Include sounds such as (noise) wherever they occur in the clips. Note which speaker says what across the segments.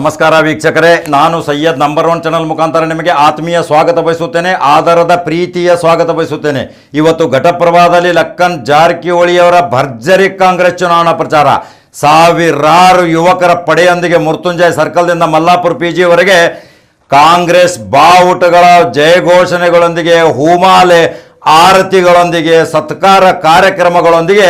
Speaker 1: ನಮಸ್ಕಾರ ವೀಕ್ಷಕರೇ, ನಾನು ಸೈಯದ್ ನಂಬರ್ ಒನ್ ಚಾನಲ್ ಮುಖಾಂತರ ನಿಮಗೆ ಆತ್ಮೀಯ ಸ್ವಾಗತ ಬಯಸುತ್ತೇನೆ ಆಧಾರದ ಪ್ರೀತಿಯ ಸ್ವಾಗತ ಬಯಸುತ್ತೇನೆ. ಇವತ್ತು ಘಟಪ್ರಭಾದಲ್ಲಿ ಲಕ್ಕನ್ ಜಾರಕಿಹೊಳಿಯವರ ಭರ್ಜರಿ ಕಾಂಗ್ರೆಸ್ ಚುನಾವಣಾ ಪ್ರಚಾರ. ಸಾವಿರಾರು ಯುವಕರ ಪಡೆಯೊಂದಿಗೆ ಮೃತ್ಯುಂಜಯ ಸರ್ಕಲ್ದಿಂದ ಮಲ್ಲಾಪುರ ಪಿ ಜಿವರೆಗೆ ಕಾಂಗ್ರೆಸ್ ಬಾವುಟಗಳ ಜಯಘೋಷಣೆಗಳೊಂದಿಗೆ, ಹೂಮಾಲೆ ಆರತಿಗಳೊಂದಿಗೆ, ಸತ್ಕಾರ ಕಾರ್ಯಕ್ರಮಗಳೊಂದಿಗೆ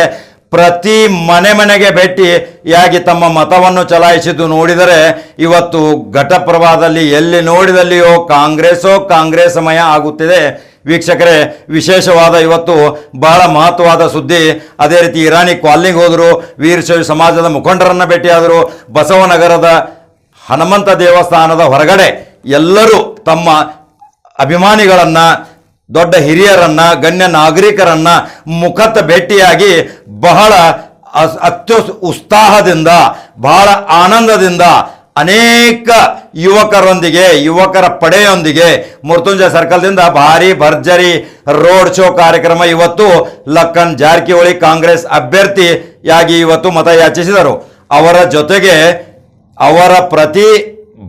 Speaker 1: ಪ್ರತಿ ಮನೆ ಮನೆಗೆ ಭೇಟಿಯಾಗಿ ತಮ್ಮ ಮತವನ್ನು ಚಲಾಯಿಸಿದ್ದು ನೋಡಿದರೆ ಇವತ್ತು ಘಟಪ್ರಭಾದಲ್ಲಿ ಎಲ್ಲಿ ನೋಡಿದಲ್ಲಿಯೋ ಕಾಂಗ್ರೆಸ್ಸೋ ಕಾಂಗ್ರೆಸ್ಮಯ ಆಗುತ್ತಿದೆ. ವೀಕ್ಷಕರೇ, ವಿಶೇಷವಾದ ಇವತ್ತು ಬಹಳ ಮಹತ್ವವಾದ ಸುದ್ದಿ. ಅದೇ ರೀತಿ ಇರಾನಿ ಕ್ವಾಲಿಂಗ್ ಹೋದರು ವೀರಶೈವ ಸಮಾಜದ ಮುಖಂಡರನ್ನು ಭೇಟಿಯಾದರು, ಬಸವನಗರದ ಹನುಮಂತ ದೇವಸ್ಥಾನದ ಹೊರಗಡೆ ಎಲ್ಲರೂ ತಮ್ಮ ಅಭಿಮಾನಿಗಳನ್ನು ದೊಡ್ಡ ಹಿರಿಯರನ್ನ, ಗಣ್ಯ ನಾಗರಿಕರನ್ನ ಮುಖತ ಭೇಟಿಯಾಗಿ ಬಹಳ ಅತ್ಯು ಉತ್ಸಾಹದಿಂದ, ಬಹಳ ಆನಂದದಿಂದ ಅನೇಕ ಯುವಕರೊಂದಿಗೆ, ಯುವಕರ ಪಡೆಯೊಂದಿಗೆ ಮೃತ್ಯುಂಜಯ ಸರ್ಕಲ್ದಿಂದ ಭಾರಿ ಭರ್ಜರಿ ರೋಡ್ ಶೋ ಕಾರ್ಯಕ್ರಮ ಇವತ್ತು ಲಕ್ಕನ್ ಜಾರಕಿಹೊಳಿ ಕಾಂಗ್ರೆಸ್ ಅಭ್ಯರ್ಥಿಯಾಗಿ ಇವತ್ತು ಮತ ಯಾಚಿಸಿದರು ಅವರ ಜೊತೆಗೆ ಅವರ ಪ್ರತಿ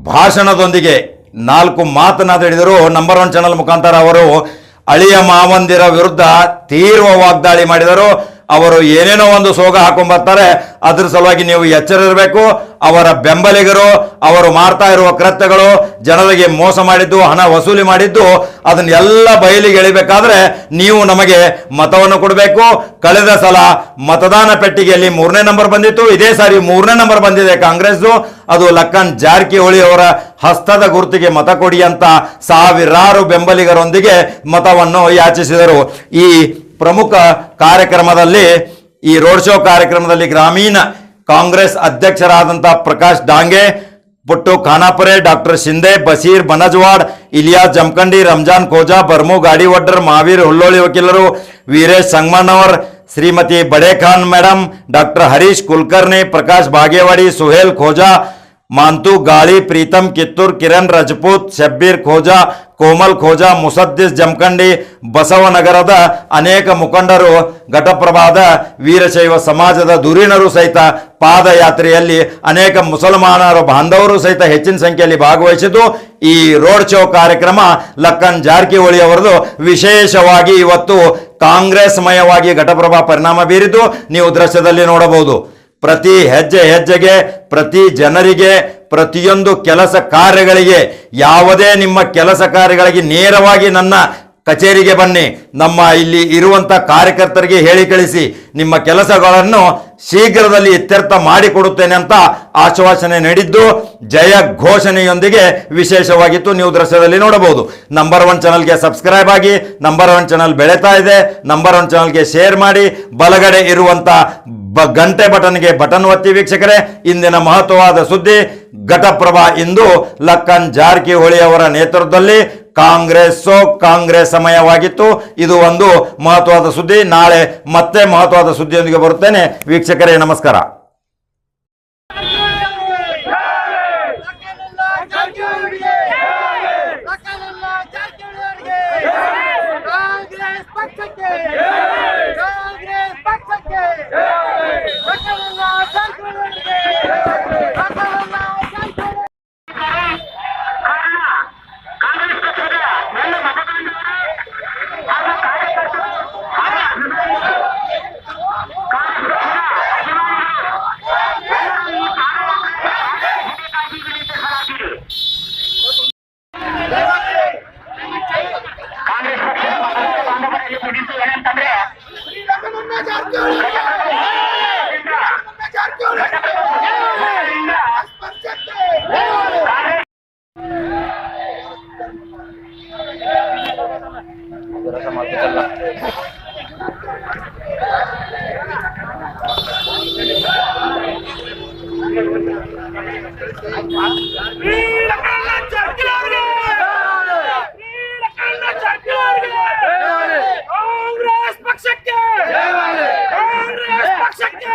Speaker 1: ಭಾಷಣದೊಂದಿಗೆ ನಾಲ್ಕು ಮಾತನಾಡಿದರು ನಂಬರ್ ಒನ್ ಚಾನಲ್ ಮುಖಾಂತರ ಅವರು ಅಳಿಯ ಮಾವಂದಿರ ವಿರುದ್ಧ ತೀವ್ರ ವಾಗ್ದಾಳಿ ಮಾಡಿದರು. ಅವರು ಏನೇನೋ ಒಂದು ಸೋಗ ಹಾಕೊಂಡ್ಬರ್ತಾರೆ ಅದ್ರ ಸಲುವಾಗಿ ನೀವು ಎಚ್ಚರ ಇರಬೇಕು ಅವರ ಬೆಂಬಲಿಗರು, ಅವರು ಮಾಡ್ತಾ ಇರುವ ಕೃತ್ಯಗಳು ಜನರಿಗೆ ಮೋಸ ಮಾಡಿದ್ದು, ಹಣ ವಸೂಲಿ ಮಾಡಿದ್ದು ಅದನ್ನೆಲ್ಲ ಬಯಲಿಗೆ ಎಳಿಬೇಕಾದ್ರೆ ನೀವು ನಮಗೆ ಮತವನ್ನು ಕೊಡಬೇಕು. ಕಳೆದ ಸಲ ಮತದಾನ ಪೆಟ್ಟಿಗೆಯಲ್ಲಿ ಮೂರನೇ ನಂಬರ್ ಬಂದಿತ್ತು. ಇದೇ ಸಾರಿ ಮೂರನೇ ನಂಬರ್ ಬಂದಿದೆ ಕಾಂಗ್ರೆಸ್ದು ಅದು ಲಕ್ಕನ್ ಜಾರಕಿಹೊಳಿ ಅವರ ಹಸ್ತದ ಗುರುತಿಗೆ ಮತ ಕೊಡಿ ಅಂತ ಸಾವಿರಾರು ಬೆಂಬಲಿಗರೊಂದಿಗೆ ಮತವನ್ನು ಯಾಚಿಸಿದರು. ಈ ಪ್ರಮುಖ ಕಾರ್ಯಕ್ರಮದಲ್ಲಿ ಈ ರೋಡ್ ಶೋ ಕಾರ್ಯಕ್ರಮದಲ್ಲಿ ಗ್ರಾಮೀಣ ಕಾಂಗ್ರೆಸ್ ಅಧ್ಯಕ್ಷರಾದಂತಹ ಪ್ರಕಾಶ್ ಡಾಂಗೆ, ಪುಟ್ಟು ಖಾನಾಪುರೆ, ಡಾಕ್ಟರ್ ಶಿಂದೆ, ಬಸೀರ್ ಬನಜ್ವಾಡ್, ಇಲಿಯಾಸ್ ಜಮಖಂಡಿ ರಂಜಾನ್ ಖೋಜಾ, ಬರ್ಮು ಗಾಡಿವಡ್ಡರ್ ಮಹಾವೀರ್ ಹುಲ್ಲೋಳಿ ವಕೀಲರು, ವೀರೇಶ್ ಸಂಗಮಣ್ಣವರ್, ಶ್ರೀಮತಿ ಬಡೇಖಾನ್ ಮೇಡಮ್ ಡಾಕ್ಟರ್ ಹರೀಶ್ ಕುಲಕರ್ಣಿ, ಪ್ರಕಾಶ್ ಬಾಗೇವಾಡಿ, ಸುಹೇಲ್ ಖೋಜಾ ಮಾಂತು, ಗಾಳಿ ಪ್ರೀತಮ್ ಕಿತ್ತೂರ್, ಕಿರಣ್, ರಜಪೂತ್, ಶಬ್ಬೀರ್, ಖೋಜಾ, ಕೋಮಲ್ ಖೋಜಾ, ಮುಸದ್ದಿಸ್, ಜಮಖಂಡಿ, ಬಸವನಗರದ ಅನೇಕ ಮುಖಂಡರು, ಘಟಪ್ರಭಾದ, ವೀರಶೈವ ಸಮಾಜದ ಧುರೀಣರು ಸಹಿತ ಪಾದಯಾತ್ರೆಯಲ್ಲಿ ಅನೇಕ ಮುಸಲ್ಮಾನರ ಬಾಂಧವರು ಸಹಿತ ಹೆಚ್ಚಿನ ಸಂಖ್ಯೆಯಲ್ಲಿ ಭಾಗವಹಿಸಿದ್ದು, ಈ ರೋಡ್ ಶೋ ಕಾರ್ಯಕ್ರಮ ಲಕ್ಕನ್ ಜಾರಕಿಹೊಳಿ ಅವರದು ವಿಶೇಷವಾಗಿ ಇವತ್ತು ಕಾಂಗ್ರೆಸ್ಮಯವಾಗಿ ಘಟಪ್ರಭಾ ಪರಿಣಾಮ ಬೀರಿದ್ದು, ನೀವು ದೃಶ್ಯದಲ್ಲಿ ನೋಡಬಹುದು. ಪ್ರತಿ ಹೆಜ್ಜೆ ಹೆಜ್ಜೆಗೆ, ಪ್ರತಿ ಜನರಿಗೆ, ಪ್ರತಿಯೊಂದು ಕೆಲಸ ಕಾರ್ಯಗಳಿಗೆ, ಯಾವುದೇ ನಿಮ್ಮ ಕೆಲಸ ಕಾರ್ಯಗಳಿಗೆ ನೇರವಾಗಿ ನನ್ನ ಕಚೇರಿಗೆ ಬನ್ನಿ. ನಮ್ಮ ಇಲ್ಲಿ ಇರುವಂಥ ಕಾರ್ಯಕರ್ತರಿಗೆ ಹೇಳಿ ಕಳಿಸಿ. ನಿಮ್ಮ ಕೆಲಸಗಳನ್ನು ಶೀಘ್ರದಲ್ಲಿ ಇತ್ಯರ್ಥ ಮಾಡಿಕೊಡುತ್ತೇನೆ ಅಂತ ಆಶ್ವಾಸನೆ ನೀಡಿದ್ದು, ಜಯ ಘೋಷಣೆಯೊಂದಿಗೆ ವಿಶೇಷವಾಗಿತ್ತು ನೀವು ದೃಶ್ಯದಲ್ಲಿ ನೋಡಬಹುದು. ನಂಬರ್ ಒನ್ ಚಾನಲ್ಗೆ ಸಬ್ಸ್ಕ್ರೈಬ್ ಆಗಿ ನಂಬರ್ ಒನ್ ಚಾನಲ್ ಬೆಳೀತಾ ಇದೆ. ನಂಬರ್ ಒನ್ ಚಾನಲ್ಗೆ ಶೇರ್ ಮಾಡಿ, ಬಲಗಡೆ ಇರುವಂತ ಬ ಗಂಟೆ ಬಟನ್ಗೆ ಬಟನ್ ಒತ್ತಿ ವೀಕ್ಷಕರೇ, ಇಂದಿನ ಮಹತ್ವವಾದ ಸುದ್ದಿ, ಘಟಪ್ರಭಾ ಇಂದು ಲಕ್ಕನ್ ಜಾರಕಿಹೊಳಿ ಅವರ ನೇತೃತ್ವದಲ್ಲಿ ಕಾಂಗ್ರೆಸ್ಸೋ ಕಾಂಗ್ರೆಸ್ ಸಮಯವಾಗಿತ್ತು. ಇದು ಒಂದು ಮಹತ್ವದ ಸುದ್ದಿ. ನಾಳೆ ಮತ್ತೆ ಮಹತ್ವದ ಸುದ್ದಿಯೊಂದಿಗೆ ಬರುತ್ತೇನೆ. ವೀಕ್ಷಕರೇ, ನಮಸ್ಕಾರ.
Speaker 2: ಕಾಂಗ್ರೆಸ್ ಪಕ್ಷಕ್ಕೆ ಕಾಂಗ್ರೆಸ್ ಪಕ್ಷಕ್ಕೆ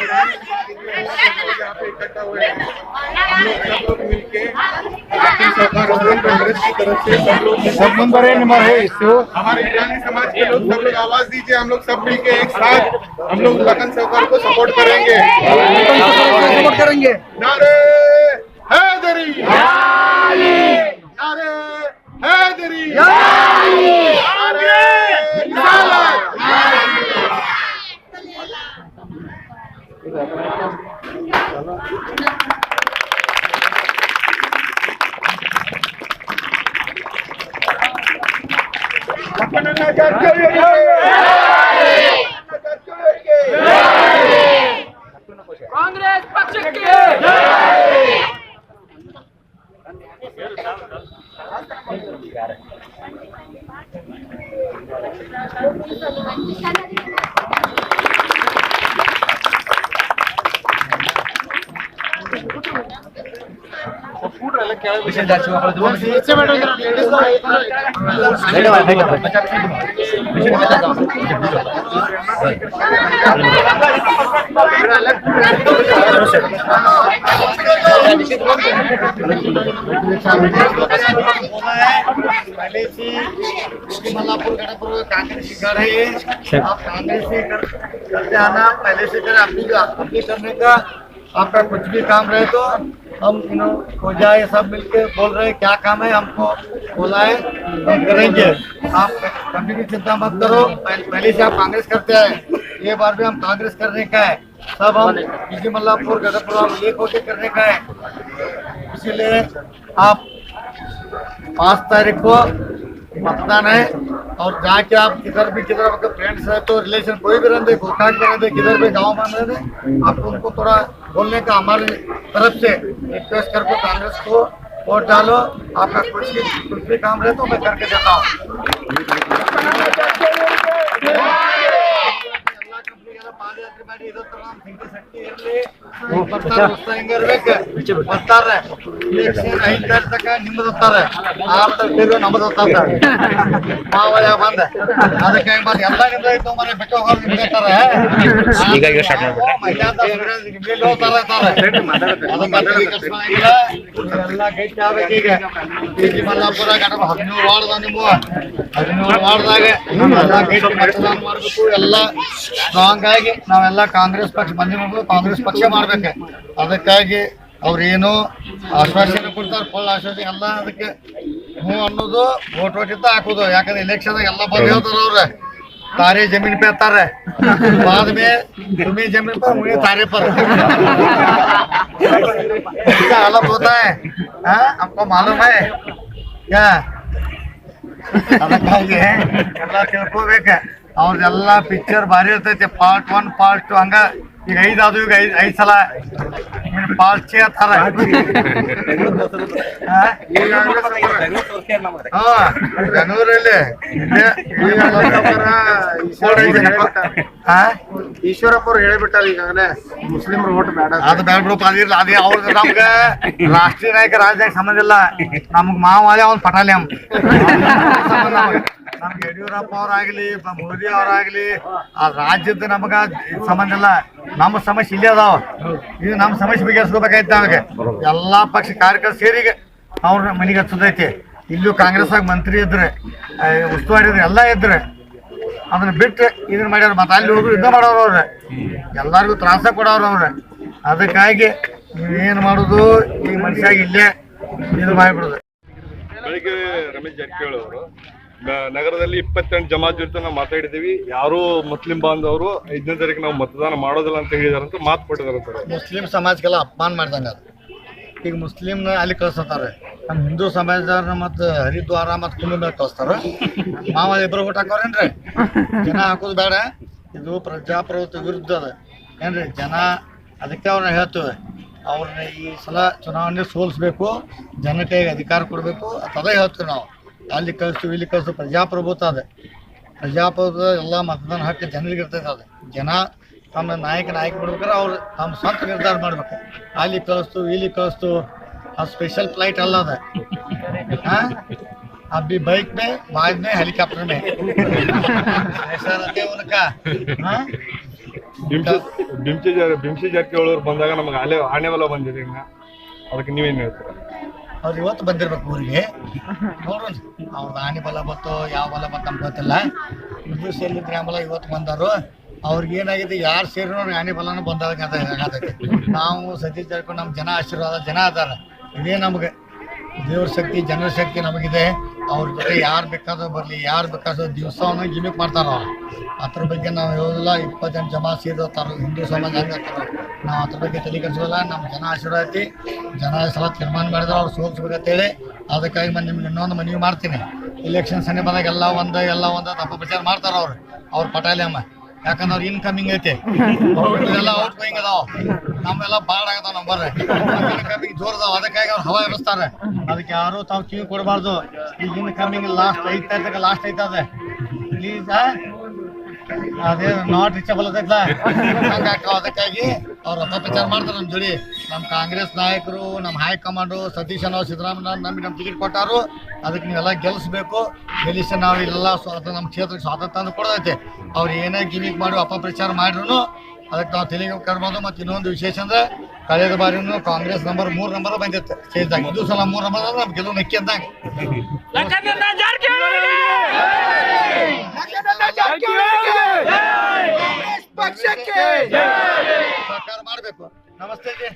Speaker 3: यहाँ पे इकट्ठा हुए हैं हम लोग सब लोग मिलके सरकार कांग्रेस की तरफ़ से सब लोग सब नंबर है नंबर है हमारे ईरानी समाज के लोग सब लोग आवाज़ दीजिए हम लोग सब मिलके एक साथ हम लोग लखन सरकार को सपोर्ट करेंगे। सपोर्ट करेंगे। नारे हैदरी। नारे हैदरी। नारे। Nagarjuna! से मल्लापुर गणपुर कांग्रेस घर है ये आप कांग्रेस से कर, करते आना पहले से कर करने का आपका कुछ भी काम रहे तो हम यू नो हो जाए सब मिलके बोल रहे हैं, क्या काम है, हमको बोला हम करेंगे। आप कभी भी चिंता मत करो, पहले से आप कांग्रेस करते हैं ये बार भी हम कांग्रेस करने का है। सब हम किसी मल्लापुर गदरपुर एक होके करने का है। इसीलिए आप पाँच तारीख को मतदान है। और जहाँ के आप किधर भी, किधर मतलब फ्रेंड्स है तो रिलेशन कोई भी रहते गोकाक में रहते किधर भी गाँव में रहते आप उनको थोड़ा बोलने का हमारे तरफ़ से रिक्वेस्ट करके कांग्रेस को वोट डालो। आपका कुछ भी कुछ भी काम रहे तो मैं करके देता हूँ। ಹೋಗ್ತಾರೆ ಆರು ತಾರೀಕು ನಮ್ಮದು ಹೋಗ್ತಾರೆ ಮಾವಯ ಬಂದ. ಅದಕ್ಕೆ ಬಂದ್? ಎಲ್ಲ ನಿಮ್ದು ಐತೆ ಮನೆ ಬಿಟ್ಟು ಹೋಗೋರು ನಿಮ್ಗೆ
Speaker 4: ಈಗ ಈಗ
Speaker 3: ಸ್ಟಾರ್ಟ್ ಎಲ್ಲ ಆಗ್ಬೇಕು ಈಗ. ಜಿ ಮಲ್ಲಾಪುರ ಗಣಪ ಹದಿನೂರು ವಾರ್ಡ್ದ ನಿಮ್ಮ ಹದಿನೂರು ವಾರ್ಡ್ದಾಗ ಎಲ್ಲ ಮತದಾನ ಮಾಡ್ಬೇಕು. ಎಲ್ಲ ಸ್ಟ್ರಾಂಗ್ ಆಗಿ ನಾವೆಲ್ಲ ಕಾಂಗ್ರೆಸ್ ಪಕ್ಷ ಬಂದಿರೋದು ಕಾಂಗ್ರೆಸ್ ಪಕ್ಷ ಮಾಡ್ಬೇಕು ಅದಕ್ಕಾಗಿ ಅವ್ರೇನು ಆಶ್ವಾಸನೆ ಕೊಡ್ತಾರೆ ಫುಲ್ ಆಶ್ವಾಸನೆ ಎಲ್ಲ ಅದಕ್ಕೆ ಹ್ಞೂ ಅನ್ನೋದು ವೋಟ್ ಓಟಿದ್ದ ಹಾಕೋದು ಯಾಕಂದ್ರೆ ಎಲೆಕ್ಷನ್ ಎಲ್ಲ ಬಂದ್ ಹೇಳ್ತಾರ ಅವ್ರ तारे जमीन पे अतर है बाद में तुम्हें जमीन पर मुझे तारे पर क्या हालत होता है हाँ? आपको मालूम है क्या ಅದಕ್ಕಾಗಿ ಎಲ್ಲ ತಿಳ್ಕೋಬೇಕು ಅವ್ರದೆಲ್ಲ ಪಿಕ್ಚರ್ ಭಾರಿ ಇರ್ತೈತಿ. ಪಾರ್ಟ್ ಒನ್ ಪಾರ್ಟ್ ಟು ಹಂಗ ಈಗ ಐದು ಅದು ಈಗ ಐದು ಐದ್ ಸಲ. ಪಾರ್ಟ್ ಚೇ ಥರ? ಹಾ ಬೆಂಗಳೂರಲ್ಲಿ?
Speaker 5: ಈಶ್ವರಪ್ಪ ಅವ್ರು ಹೇಳಿಬಿಟ್ಟಾರ ಈಗಾಗಲೇ. ಮುಸ್ಲಿಮ್ರು ಓಟ್ ಬೇಡ
Speaker 3: ಅದು ಅದಿರ್ಲಿ ಅದೇ ಅವ್ರದ್ದು ನಮ್ಗೆ ರಾಷ್ಟ್ರೀಯ ನಾಯಕ ರಾಜ್ಯ ಸಂಬಂಧ ಇಲ್ಲ. ನಮ್ಗ್ ಮಾವಾಲೆ ಅವ್ನ್ ಪಟಾಲಿಯಂ. (laughs) ನಮ್ಗೆ. ಯಡಿಯೂರಪ್ಪ ಅವರಾಗ್ಲಿ ಮೋದಿ ಅವರಾಗ್ಲಿ, ಆ ರಾಜ್ಯದ ನಮಗ ಸಂಬಂಧ ಇಲ್ಲ. ನಮ್ಮ ಸಮಸ್ಯೆ ಇಲ್ಲೇ ಅದಾವ. ಇದು ನಮ್ಮ ಸಮಸ್ಯೆ ಬಗೆಹರಿಸ್ಕೋಬೇಕಾಯ್ತು ನಮಗೆ ಎಲ್ಲಾ ಪಕ್ಷ ಕಾರ್ಯಕರ್ತ ಸೇರಿ ಅವ್ರ ಮನೆಗೆ ಹಚ್ಚದೈತಿ. ಇಲ್ಲೂ ಕಾಂಗ್ರೆಸ್ ಆಗ ಮಂತ್ರಿ ಇದ್ರೆ ಉಸ್ತುವಾರಿ ಇದ್ರೆ, ಎಲ್ಲ ಇದ್ರೆ ಅದನ್ನ ಬಿಟ್ಟು ಇದನ್ನ ಮಾಡ್ಯಾರ. ಮತ್ತೆ ಅಲ್ಲಿ ಹೋಗಿ ಯುದ್ಧ ಮಾಡೋರು ಅವ್ರೆ. ಎಲ್ಲಾರ್ಗು ತ್ರಾಸ ಕೊಡೋರು ಅವ್ರೆ. ಅದಕ್ಕಾಗಿ ನೀವೇನ್ ಮಾಡುದು? ಈ ಮನುಷ್ಯ ಇಲ್ಲೇ ಇದು ಮಾಡಿಬಿಡುದು.
Speaker 6: ಬೆಳಿಗ್ಗೆ ರಮೇಶ್ ಜಾರಕಿಹೊಳಿ ಅವರು ನಗರದಲ್ಲಿ ಇಪ್ಪತ್ತೆಂಟು ಜಮಾತ್ ಜೊತೆ ನಾವು ಮಾತಾಡಿದೀವಿ ಯಾರು ಮುಸ್ಲಿಂ ಬಾಂಧವರು ಐದನೇ ತಾರೀಕು ನಾವು ಮತದಾನ ಮಾಡೋದಿಲ್ಲ ಅಂತ ಹೇಳಿದಾರಂತ ಮಾತು ಕೊಟ್ಟಿದಾರಂತಾರೆ
Speaker 3: ಮುಸ್ಲಿಂ ಸಮಾಜಕ್ಕೆಲ್ಲ ಅಪಮಾನ ಮಾಡ್ದಂಗ. ಈಗ ಮುಸ್ಲಿಂನ ಅಲ್ಲಿ ಕಳ್ಸತಾರೆ. ನಮ್ಮ ಹಿಂದೂ ಸಮಾಜದವ್ರನ್ನ ಮತ್ತು ಹರಿದ್ವಾರ ಮತ್ತು ಕುಂಭ ಕಳಿಸ್ತಾರ. ಮಾವ ಇಬ್ರು ಊಟ ಹಾಕೋರೇನ್ರಿ ಜನ ಹಾಕೋದು ಬೇಡ. ಇದು ಪ್ರಜಾಪ್ರಭುತ್ವ ವಿರುದ್ಧ ಅದ. ಏನ್ರಿ? ಜನ ಅದಕ್ಕೆ ಅವ್ರನ್ನ ಹೇಳ್ತೇವೆ. ಅವ್ರನ್ನ ಈ ಸಲ ಚುನಾವಣೆ ಸೋಲಿಸ್ಬೇಕು. ಜನತೆಗೆ ಅಧಿಕಾರ ಕೊಡಬೇಕು. ಅದೇ ಹೇಳ್ತೀವಿ ನಾವು. ಅಲ್ಲಿ ಕಳಿಸ್ತೀವಿ ಇಲ್ಲಿ ಕಳಿಸ್ತೀವಿ ಪ್ರಜಾಪ್ರಭುತ್ವ ಅದ ಪ್ರಜಾಪ್ರಭುತ್ವ ಎಲ್ಲ ಮತದಾನ ಹಕ್ಕು ಜನರಿಗೆ ಇರ್ತೈತೆ ಅದು ಜನ ತಮ್ಮ ನಾಯಕ ನಾಯಕ ಬಿಡ್ಬೇಕಾದ್ರೆ ಅವ್ರು ತಮ್ಮ ಸ್ವಂತ ನಿರ್ಧಾರ ಮಾಡ್ಬೇಕು ಅಲ್ಲಿ ಕಳಿಸ್ತು ಇಲ್ಲಿ ಕಳಿಸ್ತು ಆ ಸ್ಪೆಷಲ್ ಫ್ಲೈಟ್ ಅಲ್ಲ ಅದ हाँ? अब भी बाइक में बाद में हेलीकॉप्टर में ऐसा रहते हैं उनका हाँ?
Speaker 6: ಬಿಂಸಿ ಬಿಂಸಿ ಜ- ಬಿಂಸಿ ಜಾರಕಿಹೊಳಿ ಅವ್ರು ಬಂದಾಗ ನಮಗೆ ಅಲೆ ಆನೆಬಲ ಬಂದಿದೆ ಇನ್ನ ಅದಕ್ಕೆ ನೀವೇನ್ ಹೇಳ್ತೀರಾ
Speaker 3: ಅವ್ರು ಇವತ್ತು ಬಂದಿರ್ಬೇಕು ಊರಿಗೆ. ನೋಡ್ರಿ, ಅವ್ರ ಆನೆ ಬಲ ಬತ್ತೋ ಯಾವ ಬಲ ಬತ್ತ ನಮ್ಗೆ ಗೊತ್ತಿಲ್ಲ. ಇದು ಸೇರಿ ಗ್ರಾಮಲ ಇವತ್ತು ಬಂದರು ಅವ್ರಿಗೆ ಏನಾಗಿದೆ, ಯಾರು ಸೇರಿನೋ ಆನೆ ಬಲನೂ ಬಂದಾಗ ನಾವು ಸತೀಶ್ ಜಾರ್ಕೊಂಡು ನಮ್ಮ ಜನ ಆಶೀರ್ವಾದ, ಜನ ಅದಾರ. ಇದೇ ನಮ್ಗೆ. ದೇವ್ರ ಶಕ್ತಿ, ಜನರ ಶಕ್ತಿ ನಮಗಿದೆ. ಅವ್ರ ಜೊತೆ ಯಾರು ಬೇಕಾದ್ರೂ ಬರಲಿ, ಯಾರು ಬೇಕಾದ್ರೂ ದಿವಸವನ್ನು ಗಿಮಿಕ್ ಮಾಡ್ತಾರ ಅವ್ರು. ಅದ್ರ ಬಗ್ಗೆ ನಾವು ಹೇಳೋದಿಲ್ಲ ಇಪ್ಪತ್ತೆಂಟು ಜಮಾ ಸೇರಿರ್ತಾರ ಹಿಂದೂ ಸಮಾಜ ಹಂಗೆ ಇರ್ತಾರ ನಾವು ಅದ್ರ ಬಗ್ಗೆ ತಲೆ ಕೆಡಿಸೋಲ್ಲ ನಮ್ಮ ಜನ ಆಶೀರ್ವಾದ ಐತಿ. ಜನ ಸಲ ತೀರ್ಮಾನ ಮಾಡಿದ್ರೆ ಅವ್ರು ಸೋಲ್ಸ್ಬೇಕಂತೇಳಿ ಅದಕ್ಕಾಗಿ ನಾನು ನಿಮ್ಗೆ ಇನ್ನೊಂದು ಮನವಿ ಮಾಡ್ತೀನಿ. ಇಲೆಕ್ಷನ್ ಸನಿ ಬಂದಾಗ ಎಲ್ಲ ಒಂದು ಎಲ್ಲ ಒಂದು ತಪ್ಪು ಪ್ರಚಾರ ಮಾಡ್ತಾರೆ ಅವ್ರು. ಅವ್ರ ಪಟಾಲಿ ಅಮ್ಮ. ಯಾಕಂದ್ರೆ ಅವ್ರ ಇನ್ಕಮಿಂಗ್ ಐತಿ. ಎಲ್ಲ ಔಟ್ ಗೋಯಿಂಗ್ ಅದಾವ. ನಮ್ಮೆಲ್ಲ ಬಾಳ್ ಆಗತಾವ ನಂಬರ್ ಇನ್ಕಮಿಂಗ್ ಜೋರ್ ಅದಾವ. ಅದಕ್ಕಾಗಿ ಅವ್ರು ಹವಾ ಇರಿಸ್ತಾರೆ ಅದಕ್ಕೆ ಯಾರು ತಾವು ಕಿವಿ ಕೊಡಬಾರ್ದು. ಈಗ ಇನ್ಕಮಿಂಗ್ ಲಾಸ್ಟ್ ಐತ ಲಾಸ್ಟ್ ಐತದೆ. ಪ್ಲೀಸ್ ಅದೇ ನಾಟ್ ರೀಚಬಲ್ ಅದೈತ್ಲ ಹಂಗಾಕವ ಅದಕ್ಕಾಗಿ ಅವ್ರು ಅಪಪ್ರಚಾರ ಮಾಡ್ತಾರೆ ನಮ್ಮ ಜೋಡಿ. ನಮ್ಮ ಕಾಂಗ್ರೆಸ್ ನಾಯಕರು ನಮ್ಮ ಹೈಕಮಾಂಡು ಸತೀಶ್ ಅನ್ನೋ ಸಿದ್ದರಾಮಯ್ಯ ನಮಗೆ ನಮ್ಮ ಟಿಕೆಟ್ ಕೊಟ್ಟಾರು. ಅದಕ್ಕೆ ನೀವೆಲ್ಲ ಗೆಲ್ಲಿಸ್ಬೇಕು ಗೆಲ್ಲಿಸಿ ನಾವು ಇಲ್ಲೆಲ್ಲ ಸ್ವಾತ ನಮ್ಮ ಕ್ಷೇತ್ರಕ್ಕೆ ಸ್ವಾತಂತ್ರ್ಯ ತಂದು ಕೊಡೋದೈತೆ. ಅವ್ರು ಏನೇ ಗಿಮಿಕ್ ಮಾಡಿ ಅಪಪ್ರಚಾರ ಮಾಡಿದ್ರು ಅದಕ್ಕೆ ನಾವು ತೆಲಿಗೆ ಕರ್ಬೋದು ಮತ್ತು ಇನ್ನೊಂದು ವಿಶೇಷ ಅಂದ್ರೆ ಕಳೆದ ಬಾರಿನೂ ಕಾಂಗ್ರೆಸ್ ನಂಬರ್ ಮೂರು ನಂಬರ್ ಬಂದಿತ್ತು. ಸೇರಿದಾಗ ಇದು ಸಲ ಮೂರು ನಂಬರ್ ಅಂದ್ರೆ ನಮ್ಗೆ ಗೆಲುವು ನಕ್ಕಿ ಅಂದಾಗ. ಸರ್ಕಾರ ಮಾಡಬೇಕು. ನಮಸ್ತೆ